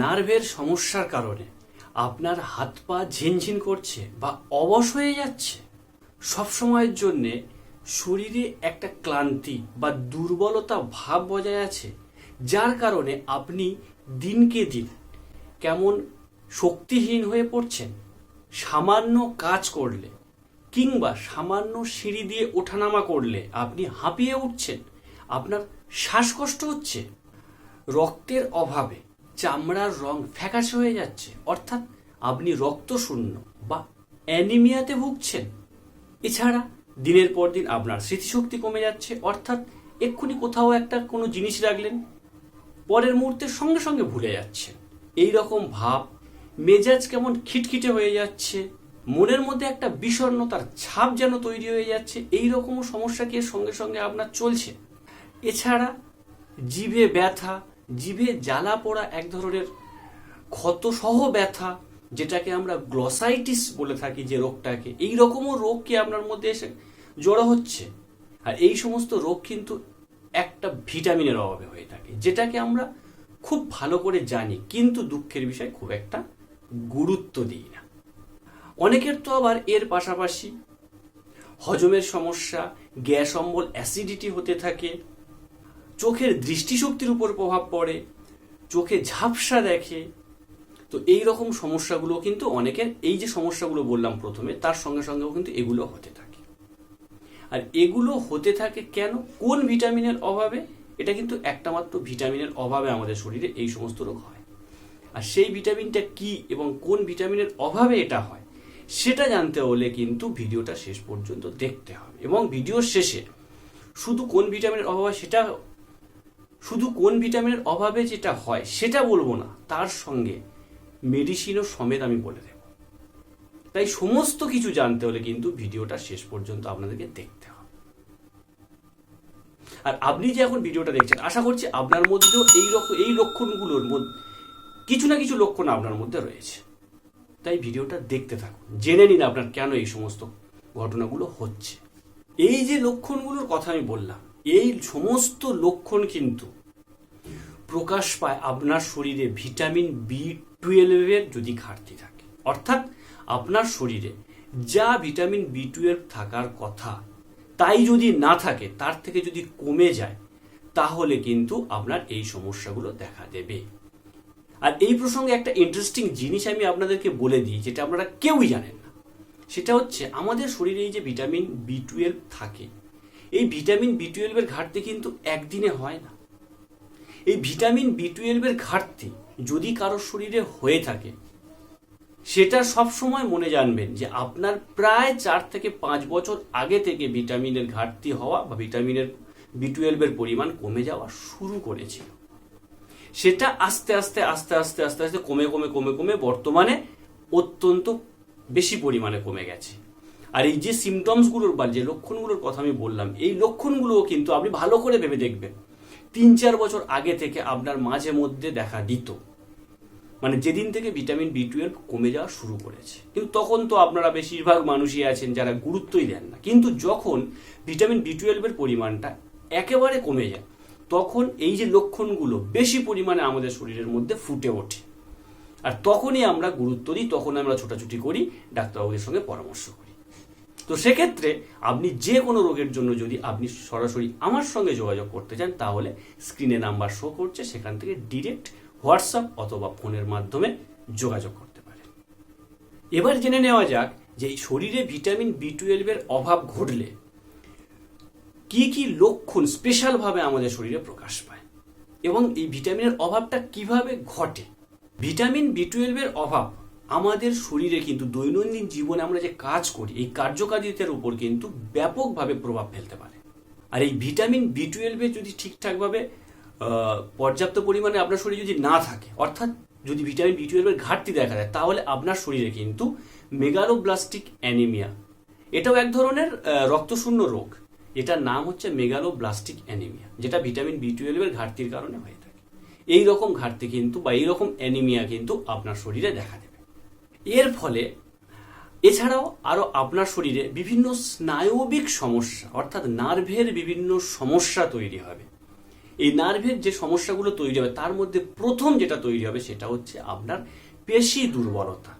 নার্ভের সমস্যার কারণে আপনার হাত পা ঝিনঝিন করছে বা অবশ হয়ে যাচ্ছে। সবসময়ের জন্যে শরীরে একটা ক্লান্তি বা দুর্বলতা ভাব বজায় আছে, যার কারণে আপনি দিনকে দিন কেমন শক্তিহীন হয়ে পড়ছেন, সামান্য কাজ করলে কিংবা সামান্য সিঁড়ি দিয়ে ওঠানামা করলে আপনি হাঁপিয়ে উঠছেন, আপনার শ্বাসকষ্ট হচ্ছে, রক্তের অভাবে চামড়ার রং ফ্যাকাশে হয়ে যাচ্ছে। অর্থাৎ আপনি রক্ত শূন্য বা অ্যানিমিয়াতে ভুগছেন। এছাড়া দিনের পর দিন আপনার স্মৃতিশক্তি কমে যাচ্ছে। অর্থাৎ এক্ষুনি কোথাও একটা কোনো জিনিস রাখলেন, পরের মুহূর্তে সঙ্গে সঙ্গে ভুলে যাচ্ছেন। এই রকম ভাব, মেজাজ কেমন খিটখিটে হয়ে যাচ্ছে, মনের মধ্যে একটা বিষণ্ণতার ছাপ যেন তৈরি হয়ে যাচ্ছে এই রকম সমস্যা কি সঙ্গে সঙ্গে আপনার চলছে? এছাড়া জিভে ব্যথা জিভে জ্বালা পোড়া এক ধরনের ক্ষতসহ ব্যথা, যেটাকে আমরা গ্লসাইটিস বলে থাকি যে রোগটাকে। এই রকমও রোগ কি আপনার মধ্যে এসে জড়ো হচ্ছে। আর এই সমস্ত রোগ কিন্তু একটা ভিটামিনের অভাবে হয়ে থাকে, যেটাকে আমরা খুব ভালো করে জানি, কিন্তু দুঃখের বিষয় খুব একটা গুরুত্ব দিই না। অনেকের তো আবার এর পাশাপাশি হজমের সমস্যা, গ্যাস অম্বল অ্যাসিডিটি হতে থাকে চোখের দৃষ্টিশক্তির উপর প্রভাব পড়ে, চোখে ঝাপসা দেখে। তো এই রকম সমস্যাগুলো কিন্তু অনেকের, এই যে সমস্যাগুলো বললাম প্রথমে, তার সঙ্গে সঙ্গেও কিন্তু এগুলো হতে থাকে। আর এগুলো হতে থাকে কেন? কোন ভিটামিনের অভাবে? এটা কিন্তু একটা মাত্র ভিটামিনের অভাবে আমাদের শরীরে এই সমস্ত রোগ হয়। আর সেই ভিটামিনটা কি এবং কোন ভিটামিনের অভাবে এটা হয়, সেটা জানতে হলে কিন্তু ভিডিওটা শেষ পর্যন্ত দেখতে হবে। এবং ভিডিওর শেষে শুধু কোন ভিটামিনের অভাবে সেটা শুধু কোন ভিটামিনের অভাবে যেটা হয়, সেটা বলব না। তার সঙ্গে মেডিসিনও সমেত আমি বলে দেব। তাই সমস্ত কিছু জানতে হলে কিন্তু ভিডিওটা শেষ পর্যন্ত আপনাদেরকে দেখতে হবে। আর আপনি যে এখন ভিডিওটা দেখছেন, আশা করছি আপনার মধ্যেও এই রকম এই লক্ষণগুলোর মধ্যে কিছু না কিছু লক্ষণ আপনার মধ্যে রয়েছে। তাই ভিডিওটা দেখতে থাকুন। জেনে নিন আপনার কেন এই সমস্ত ঘটনাগুলো হচ্ছে। এই যে লক্ষণগুলোর কথা আমি বললাম এই সমস্ত লক্ষণ কিন্তু প্রকাশ পায় আপনার শরীরে ভিটামিন বি টুয়েলভের যদি ঘাটতি থাকে। অর্থাৎ আপনার শরীরে যা ভিটামিন বি টুয়েলভ থাকার কথা, তাই যদি না থাকে, তার থেকে যদি কমে যায়, তাহলে কিন্তু আপনার এই সমস্যাগুলো দেখা দেবে। আর এই প্রসঙ্গে একটা ইন্টারেস্টিং জিনিস আমি আপনাদেরকে বলে দিই, যেটা আপনারা কেউই জানেন না। সেটা হচ্ছে, আমাদের শরীরে এই যে ভিটামিন বি টুয়েলভ থাকে এই ভিটামিন বি টুয়েলভের ঘাটতি কিন্তু একদিনে হয় না। এই ভিটামিন বি টুয়েলভের ঘাটতি যদি কারোর শরীরে হয়ে থাকে, সেটা সব সময় মনে জানবেন যে আপনার প্রায় চার থেকে পাঁচ বছর আগে থেকে ভিটামিনের ঘাটতি হওয়া বা ভিটামিনের বি টুয়েলভের পরিমাণ কমে যাওয়া শুরু করেছিল। সেটা আস্তে আস্তে আস্তে আস্তে আস্তে আস্তে কমে কমে কমে কমে বর্তমানে অত্যন্ত বেশি পরিমাণে কমে গেছে। আর এই যে সিমটমসগুলোর বা যে লক্ষণগুলোর কথা আমি বললাম, এই লক্ষণগুলোও কিন্তু আপনি ভালো করে ভেবে দেখবেন। তিন চার বছর আগে থেকে আপনার মাঝে মধ্যে দেখা দিত। মানে যেদিন থেকে ভিটামিন বি টুয়েলভ কমে যাওয়া শুরু করেছে। কিন্তু তখন তো আপনারা বেশিরভাগ মানুষই আছেন যারা গুরুত্বই দেন না। কিন্তু যখন ভিটামিন বি টুয়েলভের পরিমাণটা একেবারে কমে যায়, তখন এই যে লক্ষণগুলো বেশি পরিমাণে আমাদের শরীরের মধ্যে ফুটে ওঠে। আর তখনই আমরা গুরুত্ব দিই তখন আমরা ছোটাছুটি করি, ডাক্তারবাবুদের সঙ্গে পরামর্শ করি। তো সেক্ষেত্রে আপনি যে কোনো রোগের জন্য যদি আপনি সরাসরি আমার সঙ্গে যোগাযোগ করতে চান, তাহলে স্ক্রিনে নাম্বার শো করছে, সেখান থেকে ডিরেক্ট হোয়াটসঅ্যাপ অথবা ফোনের মাধ্যমে যোগাযোগ করতে পারেন। এবার জেনে নেওয়া যাক যে শরীরে ভিটামিন বি টুয়েলভের অভাব ঘটলে কি কি লক্ষণ স্পেশালভাবে আমাদের শরীরে প্রকাশ পায় এবং এই ভিটামিনের অভাবটা কীভাবে ঘটে? ভিটামিন বি টুয়েলভের অভাব আমাদের শরীরে কিন্তু দৈনন্দিন জীবনে আমরা যে কাজ করি, এই কার্যকারিতার উপর কিন্তু ব্যাপকভাবে প্রভাব ফেলতে পারে। আর এই ভিটামিন বি টুয়েলভে যদি ঠিকঠাকভাবে পর্যাপ্ত পরিমাণে আপনার শরীরে যদি না থাকে, অর্থাৎ যদি ভিটামিন বি টুয়েলভের ঘাটতি দেখা যায় তাহলে আপনার শরীরে কিন্তু মেগালোব্লাস্টিক অ্যানিমিয়া, এটাও এক ধরনের রক্তশূন্য রোগ। এটার নাম হচ্ছে মেগালোব্লাস্টিক অ্যানিমিয়া, যেটা ভিটামিন বি টুয়েলভের ঘাটতির কারণে হয়ে থাকে। এই রকম ঘাটতি কিন্তু বা এই রকম অ্যানিমিয়া কিন্তু আপনার শরীরে দেখা দেবে এর ফলে এছাড়াও আরও আপনার শরীরে বিভিন্ন স্নায়বিক সমস্যা, অর্থাৎ নার্ভের বিভিন্ন সমস্যা তৈরি হবে। এই নার্ভের যে সমস্যাগুলো তৈরি হবে, তার মধ্যে প্রথম যেটা তৈরি হবে সেটা হচ্ছে আপনার পেশি দুর্বলতা,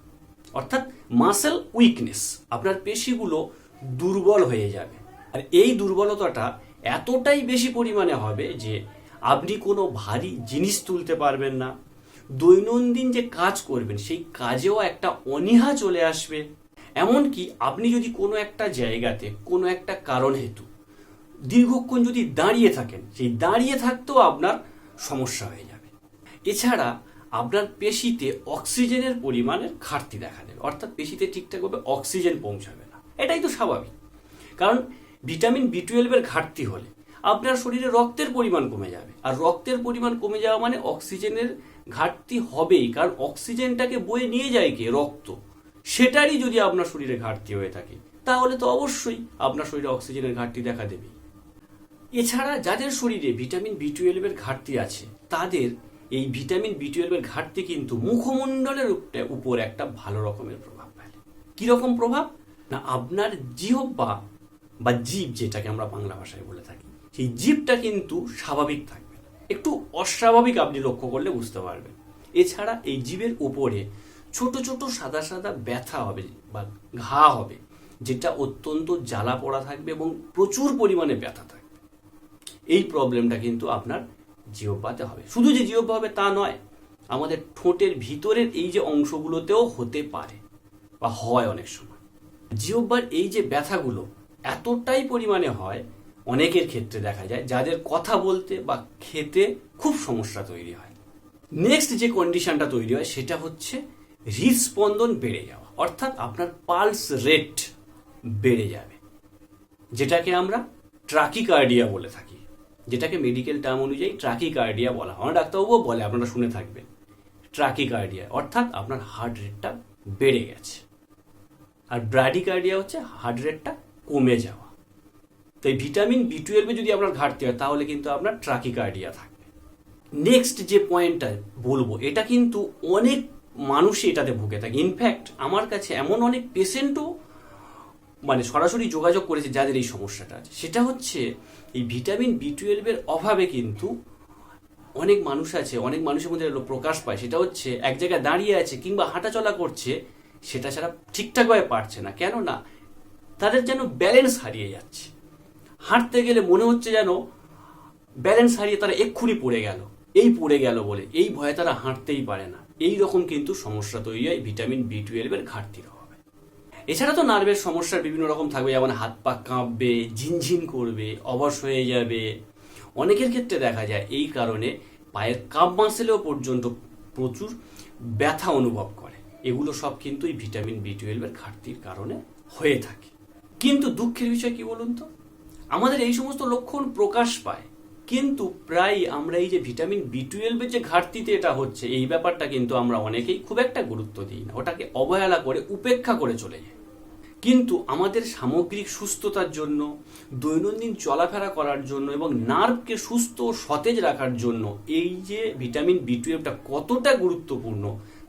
অর্থাৎ মাসেল উইকনেস আপনার পেশিগুলো দুর্বল হয়ে যাবে। আর এই দুর্বলতাটা এতটাই বেশি পরিমাণে হবে যে আপনি কোনো ভারী জিনিস তুলতে পারবেন না। দৈনন্দিন যে কাজ করবেন, সেই কাজেও একটা অনীহা চলে আসবে। এমনকি আপনি যদি কোনো একটা জায়গাতে, কোনো একটা কারণ হেতু দীর্ঘক্ষণ যদি দাঁড়িয়ে থাকেন, সেই দাঁড়িয়ে থাকতেও আপনার সমস্যা হয়ে যাবে। এছাড়া আপনার পেশিতে অক্সিজেনের পরিমাণের ঘাটতি দেখা দেবে, অর্থাৎ পেশিতে ঠিকঠাকভাবে অক্সিজেন পৌঁছাবে না। এটাই তো স্বাভাবিক। কারণ ভিটামিন বি টুয়েলভের ঘাটতি হলে আপনার শরীরে রক্তের পরিমাণ কমে যাবে। আর রক্তের পরিমাণ কমে যাওয়া মানে অক্সিজেনের ঘাটতি হবেই, কারণ অক্সিজেনটাকে বয়ে নিয়ে যায় কে? রক্ত। সেটারই যদি আপনার শরীরে ঘাটতি হয়ে থাকে, তাহলে তো অবশ্যই আপনার শরীরে অক্সিজেনের ঘাটতি দেখা দেবে। এছাড়া যাদের শরীরে ভিটামিন বি টুয়েলভের ঘাটতি আছে, তাদের এই ভিটামিন বি টুয়েলভের ঘাটতি কিন্তু মুখমণ্ডলের উপর একটা ভালো রকমের প্রভাব ফেলে। কীরকম প্রভাব? না, আপনার জিহ্বা বা জীব যেটাকে আমরা বাংলা ভাষায় বলে থাকি, সেই জীবটা কিন্তু স্বাভাবিক থাকবে না। একটু অস্বাভাবিক আপনি লক্ষ্য করলে বুঝতে পারবেন। এছাড়া এই জীবের উপরে ছোট ছোট সাদা সাদা ব্যথা হবে বা ঘা হবে, যেটা অত্যন্ত জ্বালা পড়া থাকবে এবং প্রচুর পরিমাণে ব্যথা থাকবে। এই প্রবলেমটা কিন্তু আপনার জিওপাতে হবে। শুধু যে জিওপা হবে তা নয়, আমাদের ঠোঁটের ভিতরের এই যে অংশগুলোতেও হতে পারে বা হয় অনেক সময়। জিওবার এই যে ব্যথাগুলো এতটাই পরিমাণে হয় অনেকের ক্ষেত্রে দেখা যায়, যাদের কথা বলতে বা খেতে খুব সমস্যা তৈরি হয়। নেক্সট যে কন্ডিশনটা তৈরি হয়, সেটা হচ্ছে হৃদস্পন্দন বেড়ে যাওয়া। অর্থাৎ আপনার পালস রেট বেড়ে যাবে। যেটাকে আমরা ট্রাকিকার্ডিয়া বলে থাকি। যেটাকে মেডিকেল টার্ম অনুযায়ী ট্রাকিকার্ডিয়া বলা হয়। আমার ডাক্তারবাবুও বলে, আপনারা শুনে থাকবেন। ট্রাকিকার্ডিয়া অর্থাৎ আপনার হার্ট রেটটা বেড়ে গেছে। আর ব্র্যাডিকার্ডিয়া হচ্ছে হার্ট রেটটা কমে যাওয়া। তো এই ভিটামিন বি টুয়েলভে যদি আপনার ঘাটতি হয়, তাহলে কিন্তু আপনার ট্রাকিকার্ডিয়া থাকবে। নেক্সট যে পয়েন্টটা বলব, এটা কিন্তু অনেক মানুষই এটাতে ভুগে থাকে। ইনফ্যাক্ট আমার কাছে এমন অনেক পেশেন্টও মানে সরাসরি যোগাযোগ করেছে যাদের এই সমস্যাটা আছে। সেটা হচ্ছে, এই ভিটামিন বি টুয়েলভের অভাবে কিন্তু অনেক মানুষ আছে, অনেক মানুষের মধ্যে প্রকাশ পায়। সেটা হচ্ছে, এক জায়গায় দাঁড়িয়ে আছে কিংবা হাঁটাচলা করছে, সেটা ছাড়া ঠিকঠাকভাবে পারছে না। কেন না তাদের যেন ব্যালেন্স হারিয়ে যাচ্ছে। হাঁটতে গেলে মনে হচ্ছে যেন ব্যালেন্স হারিয়ে তারা এক্ষুনি পড়ে গেল। এই পড়ে গেল বলে। এই ভয়ে তারা হাঁটতেই পারে না। এই রকম কিন্তু সমস্যা তৈরি হয় ভিটামিন বি টুয়েলভের ঘাটতির অভাবে। এছাড়া তো নার্ভের সমস্যার বিভিন্ন রকম থাকবে, যেমন হাত পা কাঁপবে, ঝিনঝিন করবে, অবশ হয়ে যাবে। অনেকের ক্ষেত্রে দেখা যায় এই কারণে পায়ের কাপ মাসেলেও পর্যন্ত প্রচুর ব্যথা অনুভব করে। এগুলো সব কিন্তু এই ভিটামিন বি টুয়েলভের ঘাটতির কারণে হয়ে থাকে। কিন্তু দুঃখের বিষয় কি বলুন তো? আমাদের এই সমস্ত লক্ষণ প্রকাশ পায়। কিন্তু প্রায় আমরা এই যে ভিটামিন বি টুয়েলভের যে ঘাটতিতে এটা হচ্ছে, এই ব্যাপারটা কিন্তু আমরা অনেকেই খুব একটা গুরুত্ব দিই না। ওটাকে অবহেলা করে, উপেক্ষা করে চলে যাই কিন্তু আমাদের সামগ্রিক সুস্থতার জন্য, দৈনন্দিন চলাফেরা করার জন্য এবং নার্ভকে সুস্থ ও সতেজ রাখার জন্য এই যে ভিটামিন বি টুয়েলভটা কতটা গুরুত্বপূর্ণ,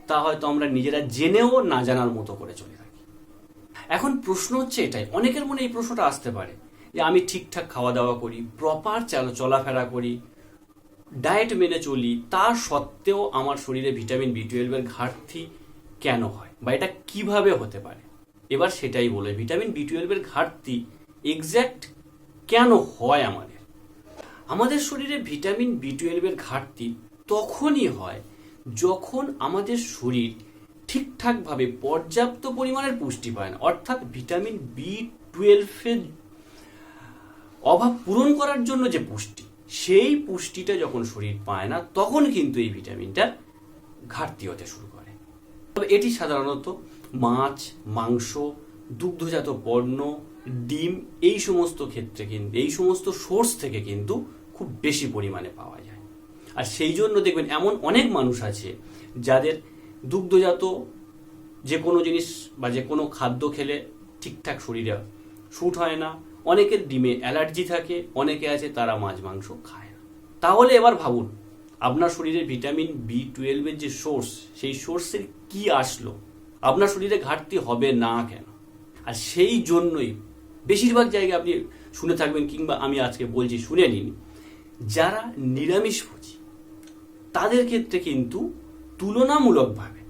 তা হয়তো আমরা নিজেরা জেনেও না জানার মতো করে চলে থাকি। এখন প্রশ্ন হচ্ছে এটাই। অনেকের মনে এই প্রশ্নটা আসতে পারে। যে আমি ঠিকঠাক খাওয়া দাওয়া করি প্রপার চলাফেরা করি ডায়েট মেনে চলি তা সত্ত্বেও আমার শরীরে ভিটামিন বি টুয়েলভের ঘাটতি কেন হয় বা এটা কীভাবে হতে পারে? এবার সেটাই বলে ভিটামিন বি টুয়েলভের ঘাটতি এক্স্যাক্ট কেন হয় আমাদের? আমাদের শরীরে ভিটামিন বি টুয়েলভের ঘাটতি তখনই হয় যখন আমাদের শরীর ঠিকঠাকভাবে পর্যাপ্ত পরিমাণের পুষ্টি পায় না। অর্থাৎ ভিটামিন বি টুয়েলভের অভাব পূরণ করার জন্য যে পুষ্টি, সেই পুষ্টিটা যখন শরীর পায় না, তখন কিন্তু এই ভিটামিনটার ঘাটতি হতে শুরু করে। তবে এটি সাধারণত মাছ, মাংস, দুগ্ধজাত পণ্য, ডিম এই সমস্ত ক্ষেত্রে কিন্তু এই সমস্ত সোর্স থেকে কিন্তু খুব বেশি পরিমাণে পাওয়া যায়। আর সেই জন্য দেখবেন এমন অনেক মানুষ আছে যাদের দুগ্ধজাত যে কোনো জিনিস বা যে কোনো খাদ্য খেলে ঠিকঠাক শরীরে শ্যুট হয় না অনেকের ডিমে অ্যালার্জি থাকে, অনেকে আছে তারা মাছ, মাংস খায় না। তাহলে এবার ভাবুন, আপনার শরীরে ভিটামিন বি টুয়েলভের যে সোর্স সেই সোর্সের কি আসলো? আপনার শরীরে ঘাটতি হবে না কেন? আর সেই জন্যই বেশিরভাগ জায়গায় আপনি শুনে থাকবেন কিংবা আমি আজকে বলছি, শুনে নিন, যারা নিরামিষভোজী তাদের ক্ষেত্রে কিন্তু তুলনামূলকভাবে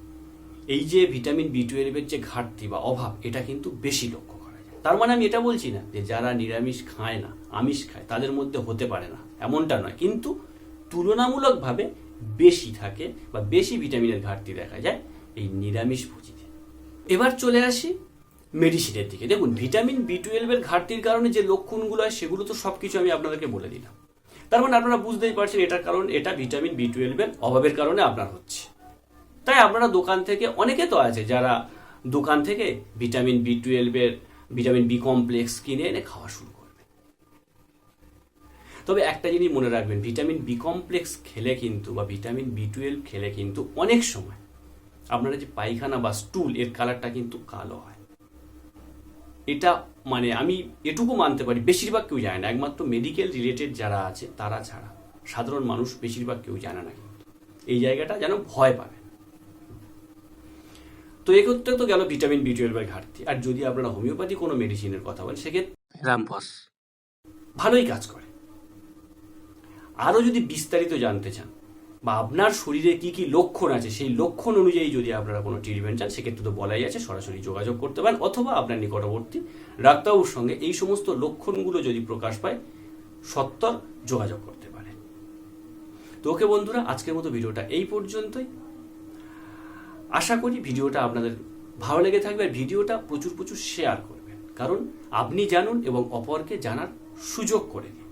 এই যে ভিটামিন বি টুয়েলভের যে ঘাটতি বা অভাব, এটা কিন্তু বেশি লক্ষ্য তার মানে আমি এটা বলছি না যে যারা নিরামিষ খায় না, আমিষ খায়, তাদের মধ্যে হতে পারে না। এমনটা নয়। কিন্তু তুলনামূলকভাবে বেশি থাকে বা বেশি ভিটামিনের ঘাটতি দেখা যায় এই নিরামিষ ভোজীতে এবার চলে আসি মেডিসিনের দিকে। দেখুন, ভিটামিন বি টুয়েলভের ঘাটতির কারণে যে লক্ষণগুলো হয়, সেগুলো তো সব কিছু আমি আপনাদেরকে বলে দিলাম। তার মানে আপনারা বুঝতেই পারছেন এটার কারণ, এটা ভিটামিন বি টুয়েলভের অভাবের কারণে আপনার হচ্ছে। তাই আপনারা দোকান থেকে, অনেকে তো আছে যারা দোকান থেকে ভিটামিন বি টুয়েলভের ভিটামিন বি কমপ্লেক্স কিনে এনে খাওয়া শুরু করবে। তবে একটা জিনিস মনে রাখবেন, ভিটামিন বি কমপ্লেক্স খেলে কিন্তু বা ভিটামিন বি টুয়েলভ খেলে কিন্তু অনেক সময় আপনারা যে পায়খানা বা স্টুল, এর কালারটা কিন্তু কালো হয়। এটা মানে আমি এটুকু মানতে পারি, বেশিরভাগ কেউ জানে না, একমাত্র মেডিকেল রিলেটেড যারা আছে তারা ছাড়া। সাধারণ মানুষ বেশিরভাগ কেউ জানে না কিন্তু। এই জায়গাটা যেন ভয় পাবে। তো এক্ষেত্রে তো গেল ভিটামিন বি টুয়েলভের ঘাটতি। আর যদি আপনারা হোমিওপ্যাথি কোনো মেডিসিনের কথা বলেন সেক্ষেত্রে ভালোই কাজ করে। আরও যদি বিস্তারিত জানতে চান বা আপনার শরীরে কি কি লক্ষণ আছে সেই লক্ষণ অনুযায়ী যদি আপনারা কোনো ট্রিটমেন্ট চান সেক্ষেত্রে তো বলাই আছে সরাসরি যোগাযোগ করতে পারেন অথবা আপনার নিকটবর্তী ডাক্তারবাবুর সঙ্গে এই সমস্ত লক্ষণগুলো যদি প্রকাশ পায় সত্তর যোগাযোগ করতে পারেন। তো ওকে বন্ধুরা আজকের মতো ভিডিওটা এই পর্যন্তই। আশা করি ভিডিওটা আপনাদের ভালো লেগে থাকবে আর ভিডিওটা প্রচুর প্রচুর শেয়ার করবেন। কারণ আপনি জানুন এবং অপরকে জানার সুযোগ করে দিন।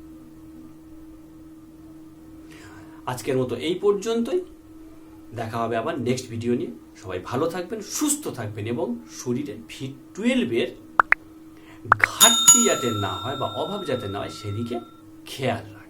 আজকের মতো এই পর্যন্তই। দেখা হবে আবার নেক্সট ভিডিও নিয়ে। সবাই ভালো থাকবেন, সুস্থ থাকবেন এবং শরীরে ভি টুয়েলভের ঘাটতি যাতে না হয় বা অভাব যাতে না হয়, সেদিকে খেয়াল রাখবেন।